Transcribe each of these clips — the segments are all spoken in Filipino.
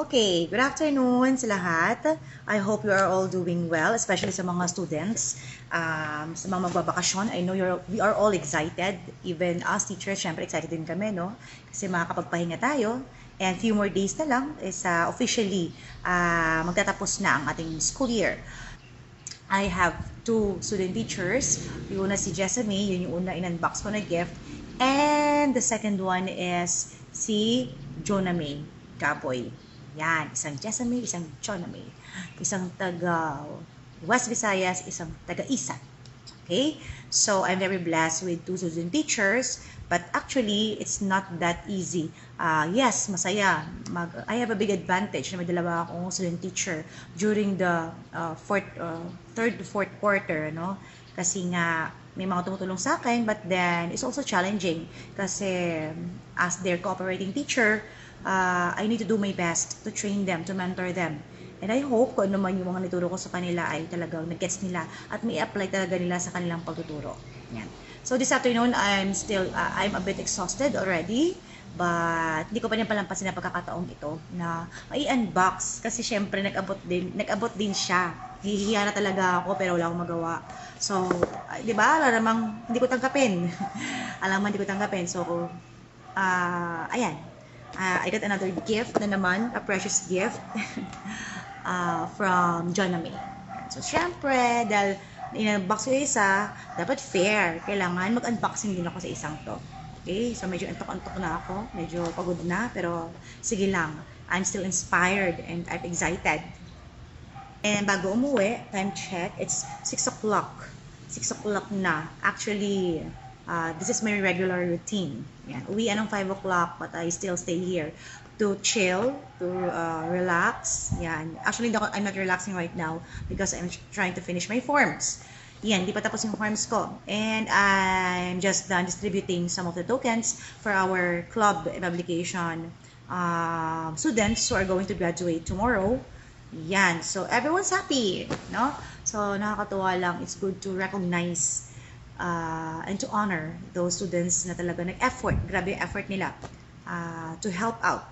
Okay, good afternoon sa lahat. I hope you are all doing well, especially sa mga students, um, sa mga magbabakasyon. I know you're, we are all excited. Even us teachers, syempre excited din kami, no? Kasi makakapagpahinga tayo. And few more days na lang is uh, officially uh, magtatapos na ang ating school year. I have two student teachers. Yung una si Jessamy, yun yung una in-unbox ko na gift. And the second one is si Jonah May Kapoy. Yan, isang Jessamy, isang Jonah May. Isang taga West Visayas, isang taga Isan. Okay? So, I'm very blessed with two student teachers, but actually, it's not that easy. Uh, yes, masaya. Mag, I have a big advantage na may dalawa akong student teacher during the uh, fourth, uh, third to fourth quarter, no? Kasi nga, may mga tumutulong sa akin, but then, it's also challenging. Kasi, as their cooperating teacher, uh, I need to do my best to train them, to mentor them. And I hope kung ano man yung mga nituro ko sa kanila ay talagang nag-gets nila at may apply talaga nila sa kanilang pagtuturo. Yan. So this afternoon, I'm still, uh, I'm a bit exhausted already. But hindi ko pa rin palampasin na pagkakataong ito na mai-unbox kasi syempre nag-abot din, nag-abot din siya. Hihiya na talaga ako pero wala akong magawa. So, uh, di ba? Alam namang hindi ko tanggapin. Alam mo, hindi ko tanggapin. So, uh, ayan uh, I got another gift na naman, a precious gift uh, from John May. So, syempre, dahil in-unbox ko isa, dapat fair. Kailangan mag-unboxing din ako sa isang to. Okay? So, medyo antok-antok na ako. Medyo pagod na. Pero, sige lang. I'm still inspired and I'm excited. And bago umuwi, time check, it's 6 o'clock. 6 o'clock na. Actually, uh, this is my regular routine. Yan. Uwi ng 5 o'clock but I still stay here to chill, to uh, relax. Yan. Actually, I'm not relaxing right now because I'm trying to finish my forms. Yan, di pa tapos yung forms ko. And I'm just done distributing some of the tokens for our club publication uh, students who are going to graduate tomorrow. Yan. So, everyone's happy, no? So, nakakatuwa lang. It's good to recognize uh, and to honor those students na talaga nag-effort, grabe effort nila uh, to help out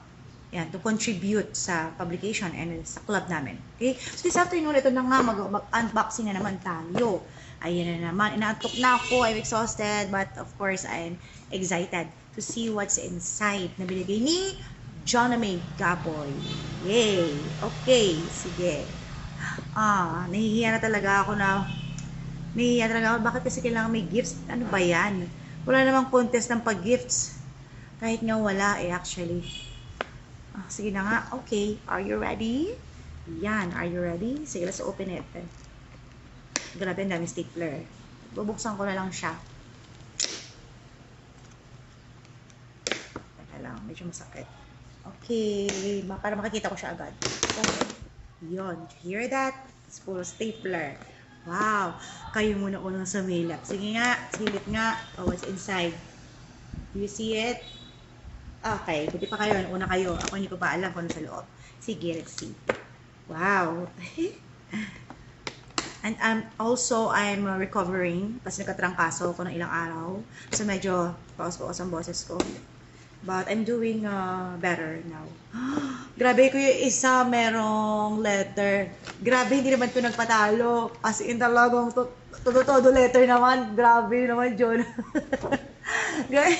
yan, to contribute sa publication and sa club namin. Okay? So this afternoon, ito na nga, mag-unboxing na naman tayo. Ayan na naman, inaantok na ako, I'm exhausted, but of course, I'm excited to see what's inside na binigay ni Joname Gaboy. Yay! Okay, sige. Ah, nahihiya na talaga ako na Nahihiya talaga ako. Bakit kasi kailangan may gifts? Ano ba yan? Wala namang contest ng pag-gifts. Kahit nga wala eh actually. Ah, sige na nga. Okay. Are you ready? Yan. Are you ready? Sige, let's open it. Grabe, ang dami stapler. Bubuksan ko na lang siya. Teka lang. Medyo masakit. Okay. Para makikita ko siya agad. Okay. Yun. Hear that? It's puro stapler. Wow! Kayo muna unang sumilap. Sige nga, silip nga. Oh, what's inside? Do you see it? Okay, buti pa kayo. Una kayo. Ako hindi ko pa alam kung ano sa loob. Sige, let's see. Wow! And um, also, I'm recovering kasi nagkatrangkaso ko ng ilang araw. So, medyo paus-paus ang boses ko. But I'm doing uh, better now. Grabe ko yung isa merong letter. Grabe, hindi naman ko nagpatalo. As in talagang todo-todo letter naman. Grabe naman, John. Grabe.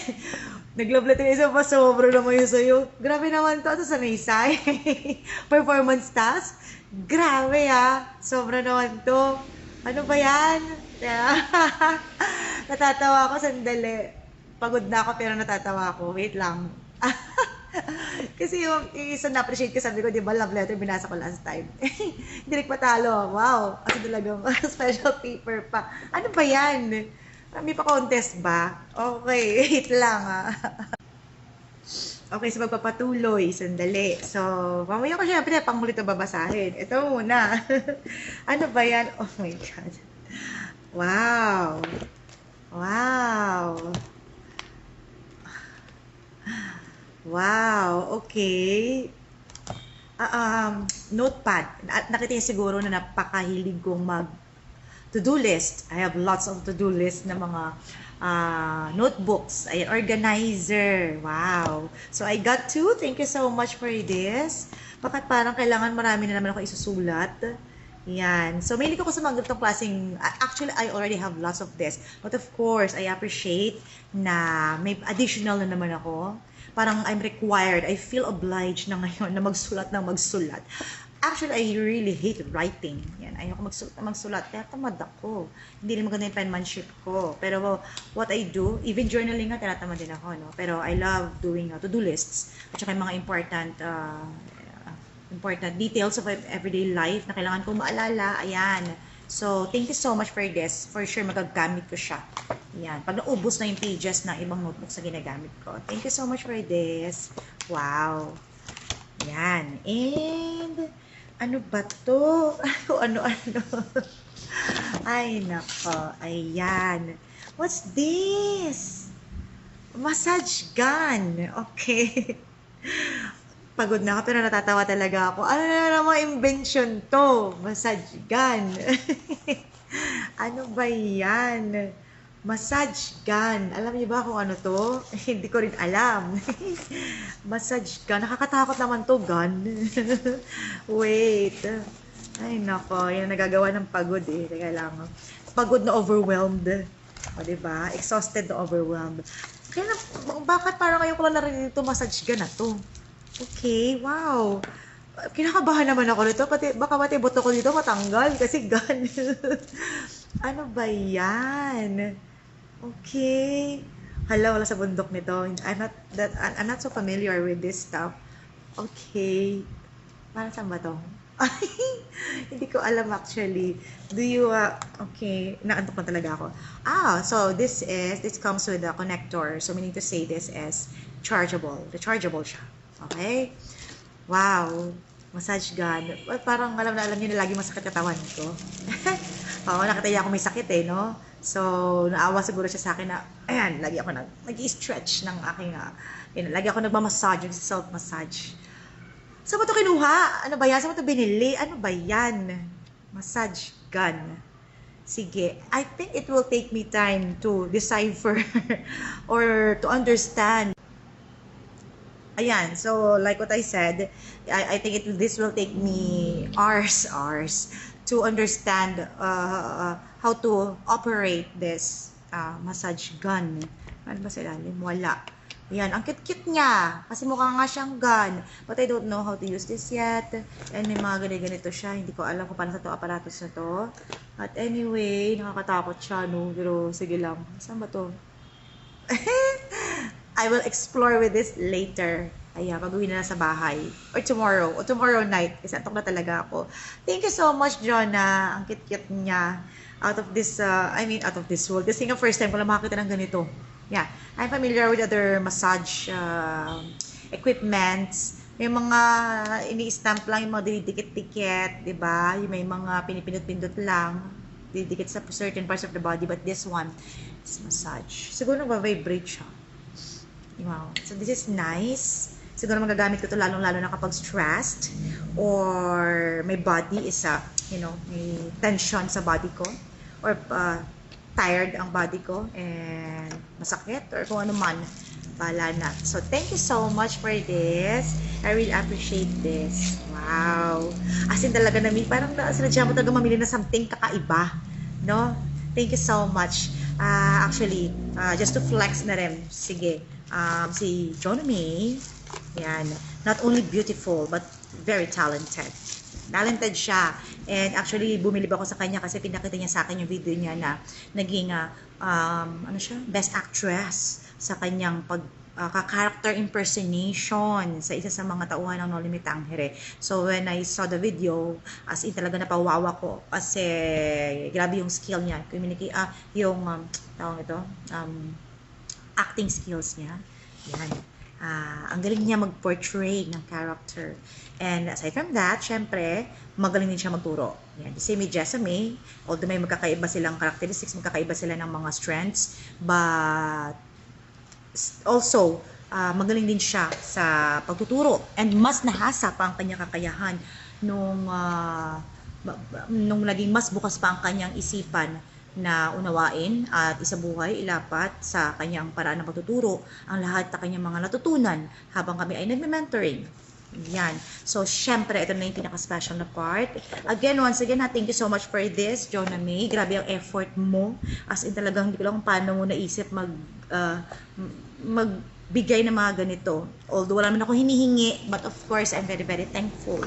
Nag-love letter isa pa, sobra naman yun sa'yo. Grabe naman to. Ito sa Naysay. Performance task. Grabe ah. Sobra naman to. Ano ba yan? Natatawa ako sandali pagod na ako pero natatawa ako. Wait lang. Kasi yung, yung isa na-appreciate ko, sabi ko, di ba, love letter, binasa ko last time. Hindi patalo. Wow. Kasi talagang special paper pa. Ano ba yan? May pa-contest ba? Okay, wait lang ah. Okay, so magpapatuloy. Sandali. So, mamaya ko syempre, pangulit na babasahin. Ito muna. ano ba yan? Oh my God. Wow. Wow. Wow, okay. Uh, um, notepad. Nakita niya siguro na napakahilig kong mag to-do list. I have lots of to-do list na mga uh, notebooks. Ay, organizer. Wow. So, I got two. Thank you so much for this. Bakit parang kailangan marami na naman ako isusulat? Yan. So, mahilig ako sa mga ganitong klaseng, actually, I already have lots of this. But of course, I appreciate na may additional na naman ako. Parang I'm required, I feel obliged na ngayon na magsulat ng magsulat. Actually, I really hate writing. Yan, ayoko magsulat na magsulat. Kaya tamad ako. Hindi rin maganda yung penmanship ko. Pero what I do, even journaling nga, tinatamad din ako. No? Pero I love doing uh, to-do lists. At saka yung mga important uh, important details of everyday life na kailangan kong maalala. Ayan. So, thank you so much for this. For sure, magagamit ko siya. Ayan. Pag naubos na yung pages ng ibang notebook sa ginagamit ko. Thank you so much for this. Wow. Ayan. And, ano ba to? Kung ano-ano. Ay, nako. Ayan. What's this? Massage gun. Okay. Pagod na ako pero natatawa talaga ako. Ano na namang invention to? Massage gun. ano ba yan? Massage gun. Alam niyo ba kung ano to? Hindi ko rin alam. Massage gun. Nakakatakot naman to, gun. Wait. Ay, nako. Yan nagagawa ng pagod eh. Teka lang. Pagod na overwhelmed. O, diba? Exhausted na overwhelmed. Kaya bakit parang ngayon ko lang narinig ito massage gun na to? Okay, wow. Kinakabahan naman ako nito. Pati, baka pati buto ko dito matanggal kasi gun. ano ba yan? Okay. Hala, wala sa bundok nito. I'm not, that, I'm not so familiar with this stuff. Okay. Para saan ba to? Hindi ko alam actually. Do you, uh, okay, naantok na talaga ako. Ah, so this is, this comes with a connector. So meaning to say this is chargeable. Rechargeable siya. Okay? Wow. Massage gun. Parang alam na alam niyo na lagi masakit katawan ko. Oo, nakataya ako may sakit eh, no? So, naawa siguro siya sa akin na, ayan, lagi ako nag, nag-stretch ng aking, uh, yun, lagi ako nagmamassage, yung self-massage. Saan mo ito kinuha? Ano ba yan? Saan mo ito binili? Ano ba yan? Massage gun. Sige, I think it will take me time to decipher or to understand Ayan, so like what I said, I, I think it, this will take me hours, hours to understand uh, how to operate this uh, massage gun. Ano ba sa ilalim? Wala. Ayan, ang cute-cute niya. Kasi mukha nga siyang gun. But I don't know how to use this yet. And may mga ganito-ganito siya. Hindi ko alam kung paano sa to aparatos na to. At anyway, nakakatakot siya, no? Pero sige lang. Saan ba to? I will explore with this later. Ayan, pag-uwi na, na sa bahay. Or tomorrow. Or tomorrow night. Kasi antok na talaga ako. Thank you so much, Jonah. Ang cute-cute niya. Out of this, uh, I mean, out of this world. Kasi nga first time ko lang makakita ng ganito. Yeah. I'm familiar with other massage uh, equipments. May mga ini-stamp lang yung mga dinidikit-dikit, di ba? Yung may mga pinipindot-pindot lang. Didikit sa certain parts of the body. But this one, is massage. Siguro nag-vibrate siya. Wow. So this is nice. Siguro magagamit ko to lalong-lalo na kapag stressed or my body is a, you know, may tension sa body ko or uh, tired ang body ko and masakit or kung ano man bala na. So, thank you so much for this. I really appreciate this. Wow. As in talaga namin, parang sinadya mo talaga mamili na something kakaiba. No? Thank you so much. Uh, actually, uh, just to flex na rin, sige, um, si John May, yan, not only beautiful, but very talented. Talented siya. And actually, bumili ba ako sa kanya kasi pinakita niya sa akin yung video niya na naging, uh, um, ano siya, best actress sa kanyang pag uh, ka-character impersonation sa isa sa mga tauhan ng No Limit Tangere. So when I saw the video, as in talaga napawawa ko kasi grabe yung skill niya. Communicate, ah, yung, um, tawag ito, um, acting skills niya. Yan. Uh, ang galing niya mag-portray ng character. And aside from that, syempre, magaling din siya magturo. Yan. The same with Jessamy, although may magkakaiba silang characteristics, magkakaiba sila ng mga strengths, but also, uh, magaling din siya sa pagtuturo. And mas nahasa pa ang kanyang kakayahan nung uh, nung naging mas bukas pa ang kanyang isipan na unawain at isabuhay, ilapat sa kanyang paraan ng pagtuturo ang lahat ng kanyang mga natutunan habang kami ay nagme-mentoring. Yan. So, syempre, ito na yung pinaka-special na part. Again, once again, ha, thank you so much for this, Jonah May. Grabe ang effort mo. As in, talagang hindi ko lang paano mo naisip mag, uh, magbigay ng mga ganito. Although wala naman ako hinihingi, but of course, I'm very, very thankful.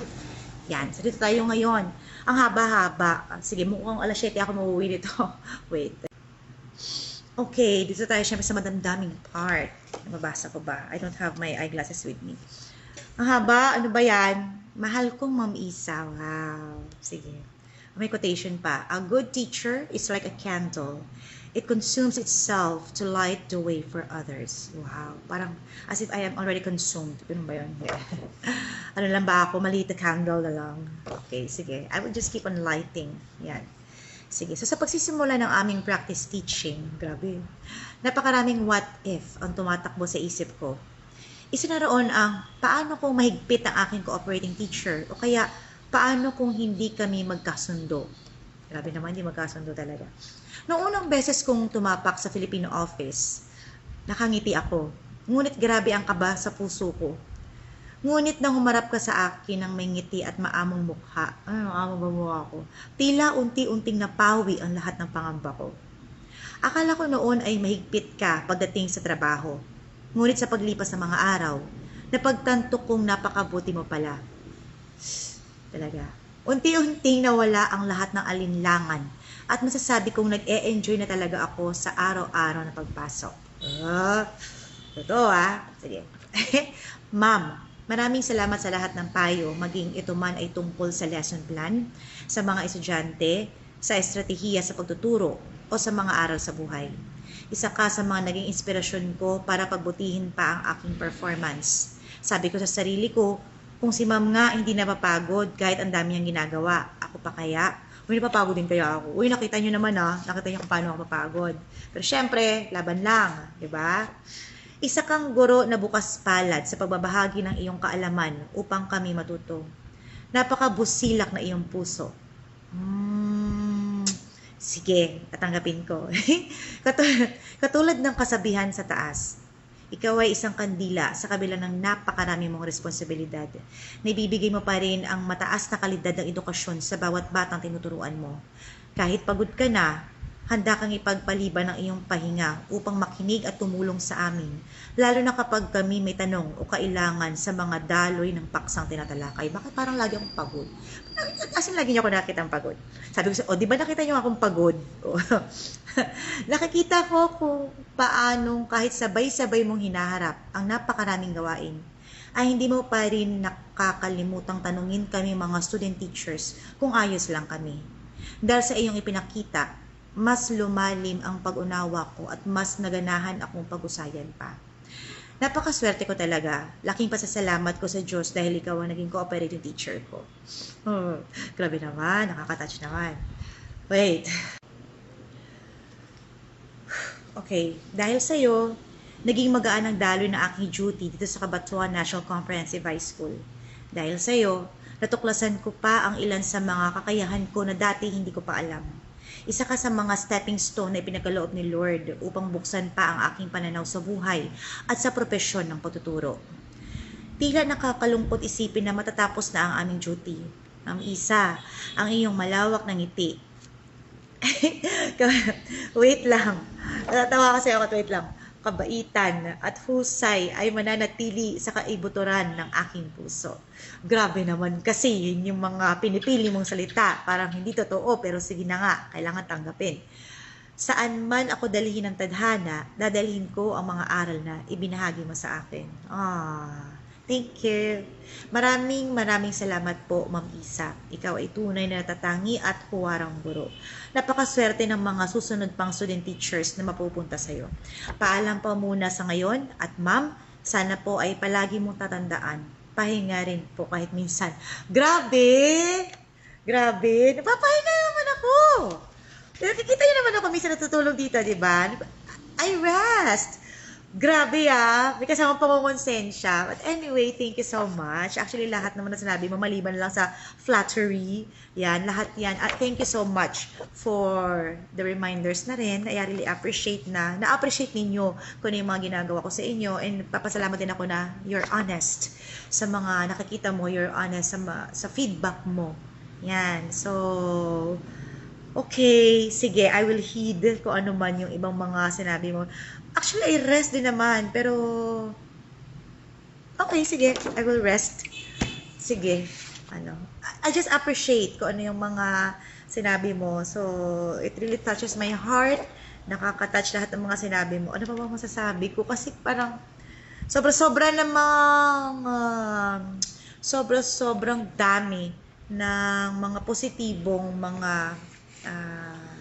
Yan. So, dito tayo ngayon. Ang haba-haba. Ah, Sige, mukhang alas 7 ako mauwi nito. Wait. Okay, dito tayo syempre sa madamdaming part. Mabasa ko ba? I don't have my eyeglasses with me. Ang haba, ano ba yan? Mahal kong Ma'am Isa. Wow. Sige. May quotation pa. A good teacher is like a candle. It consumes itself to light the way for others. Wow. Parang as if I am already consumed. Ganun ba yun? ano lang ba ako? Maliit na candle na lang. Okay, sige. I will just keep on lighting. Yan. Sige. So, sa pagsisimula ng aming practice teaching, grabe. Napakaraming what if ang tumatakbo sa isip ko. Isa na roon ang paano kung mahigpit ang aking cooperating teacher o kaya paano kung hindi kami magkasundo. Grabe naman, hindi magkasundo talaga. Noong unang beses kong tumapak sa Filipino office, nakangiti ako. Ngunit grabe ang kaba sa puso ko. Ngunit nang humarap ka sa akin ng may ngiti at maamong mukha, ano, maamong ba mukha ko? Tila unti-unting napawi ang lahat ng pangamba ko. Akala ko noon ay mahigpit ka pagdating sa trabaho. Ngunit sa paglipas ng mga araw, napagtanto kong napakabuti mo pala. Talaga. Unti-unting nawala ang lahat ng alinlangan at masasabi kong nag-e-enjoy na talaga ako sa araw-araw na pagpasok. Ah, totoo ah. Sige. Ma'am, maraming salamat sa lahat ng payo, maging ito man ay tungkol sa lesson plan, sa mga estudyante, sa estratehiya sa pagtuturo, o sa mga aral sa buhay. Isa ka sa mga naging inspirasyon ko para pagbutihin pa ang aking performance. Sabi ko sa sarili ko, kung si ma'am nga hindi napapagod kahit ang dami niyang ginagawa, ako pa kaya? Uy, napapagod din kaya ako. Uy, nakita niyo naman ah, nakita niyo kung paano ako mapagod. Pero syempre, laban lang, di ba? Isa kang guro na bukas palad sa pagbabahagi ng iyong kaalaman upang kami matuto. Napakabusilak na iyong puso. Hmm, sige, tatanggapin ko. katulad, katulad ng kasabihan sa taas, ikaw ay isang kandila sa kabila ng napakarami mong responsibilidad. Naibibigay mo pa rin ang mataas na kalidad ng edukasyon sa bawat batang tinuturuan mo. Kahit pagod ka na, handa kang ipagpaliban ng iyong pahinga upang makinig at tumulong sa amin, lalo na kapag kami may tanong o kailangan sa mga daloy ng paksang tinatalakay. Bakit parang lagi akong pagod? As in, lagi niyo ako nakita ang pagod. Sabi ko, o, di ba nakita niyo akong pagod? Nakikita ko kung paanong kahit sabay-sabay mong hinaharap ang napakaraming gawain, ay hindi mo pa rin nakakalimutang tanungin kami mga student teachers kung ayos lang kami. Dahil sa iyong ipinakita, mas lumalim ang pag-unawa ko at mas naganahan akong pag-usayan pa. Napakaswerte ko talaga. Laking pasasalamat ko sa Diyos dahil ikaw ang naging cooperating teacher ko. Oh, grabe naman, nakaka-touch naman. Wait. Okay, dahil sa iyo, naging magaan ang daloy ng aking duty dito sa Kabatuan National Comprehensive High School. Dahil sa iyo, natuklasan ko pa ang ilan sa mga kakayahan ko na dati hindi ko pa alam. Isa ka sa mga stepping stone na ipinagaloob ni Lord upang buksan pa ang aking pananaw sa buhay at sa propesyon ng pagtuturo. Tila nakakalungkot isipin na matatapos na ang aming duty. Ang isa, ang iyong malawak na ngiti. wait lang. Natatawa kasi ako, wait lang. Kabaitan at husay ay mananatili sa kaibuturan ng aking puso. Grabe naman kasi yun yung mga pinipili mong salita. Parang hindi totoo pero sige na nga, kailangan tanggapin. Saan man ako dalhin ng tadhana, dadalhin ko ang mga aral na ibinahagi mo sa akin. Ah, thank you. Maraming maraming salamat po, Ma'am Isa. Ikaw ay tunay na natatangi at huwarang guro. Napakaswerte ng mga susunod pang student teachers na mapupunta sa iyo. Paalam po muna sa ngayon at ma'am, sana po ay palagi mong tatandaan. Pahinga rin po kahit minsan. Grabe! Grabe! Napapahinga naman ako! Nakikita niyo naman ako minsan natutulog dito, di ba? I rest! Grabe ah, may kasama pa konsensya. But anyway, thank you so much. Actually, lahat naman na sinabi mo, maliban lang sa flattery, yan, lahat yan. Ah, thank you so much for the reminders na rin. I really appreciate na, na-appreciate ninyo kung ano yung mga ginagawa ko sa inyo. And papasalamat din ako na you're honest sa mga nakikita mo, you're honest sa, sa feedback mo. Yan. So, okay, sige, I will heed kung ano man yung ibang mga sinabi mo. Actually, I rest din naman, pero okay, sige, I will rest. Sige, ano, I just appreciate kung ano yung mga sinabi mo. So, it really touches my heart. Nakaka-touch lahat ng mga sinabi mo. Ano pa ba masasabi ko? Kasi parang, sobra-sobra namang, um, sobra-sobrang dami ng mga positibong mga ah,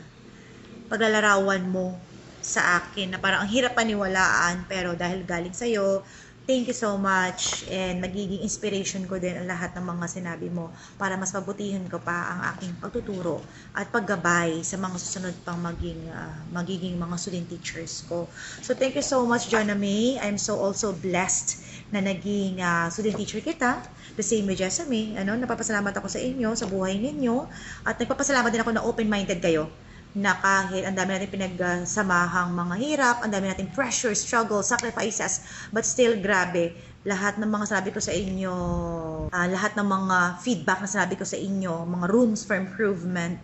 paglalarawan mo sa akin na parang ang hirap paniwalaan pero dahil galing sa'yo, thank you so much and magiging inspiration ko din ang lahat ng mga sinabi mo para mas mabutihin ko pa ang aking pagtuturo at paggabay sa mga susunod pang maging ah, magiging mga student teachers ko. So thank you so much Jonna May. I'm so also blessed na naging ah, student teacher kita. The same with Jessamine. Ano, napapasalamat ako sa inyo, sa buhay ninyo. At nagpapasalamat din ako na open-minded kayo na kahit ang dami natin pinagsamahang mga hirap, ang dami natin pressure, struggle, sacrifices, but still grabe, lahat ng mga sabi ko sa inyo, ah, lahat ng mga feedback na sabi ko sa inyo, mga rooms for improvement,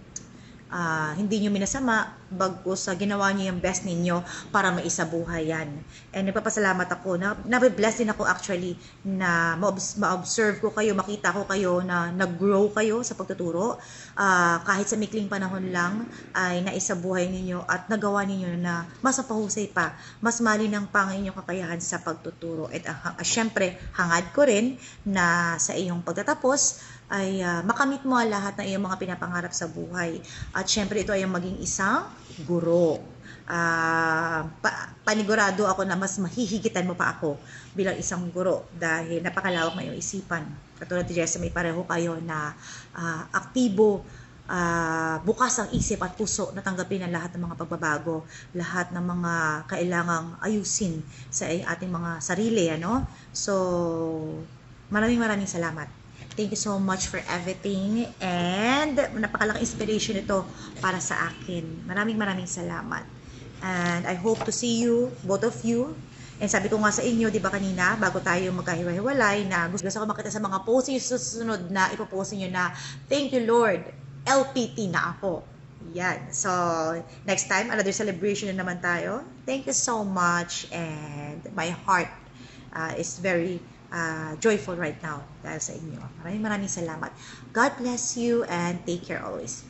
ah, hindi nyo minasama, bagkus sa ginawa nyo yung best ninyo para maisabuhay yan. And nagpapasalamat ako, na, nabibless din ako actually na ma-obs- ma-observe ko kayo, makita ko kayo na nag-grow kayo sa pagtuturo. Ah, kahit sa mikling panahon lang ay naisabuhay ninyo at nagawa ninyo na mas mapahusay pa, mas malinang pa ang inyong kakayahan sa pagtuturo. At ah, ah, syempre, hangad ko rin na sa iyong pagtatapos ay ah, makamit mo ang lahat ng iyong mga pinapangarap sa buhay. At syempre, ito ay ang maging isang guro. Ah, pa- panigurado ako na mas mahihigitan mo pa ako bilang isang guro dahil napakalawak na iyong isipan. Katulad ni Jessa, may pareho kayo na ah, aktibo, ah, bukas ang isip at puso na tanggapin ang lahat ng mga pagbabago, lahat ng mga kailangang ayusin sa ating mga sarili. Ano? So, maraming maraming salamat. Thank you so much for everything and napakalaking inspiration ito para sa akin. Maraming maraming salamat. And I hope to see you, both of you. And sabi ko nga sa inyo, di ba kanina, bago tayo magkahiwa-hiwalay, na gusto ko makita sa mga posts susunod na ipopost nyo na, Thank you Lord, LPT na ako. Yan. So, next time, another celebration na naman tayo. Thank you so much and my heart uh, is very uh, joyful right now dahil sa inyo. Maraming maraming salamat. God bless you and take care always.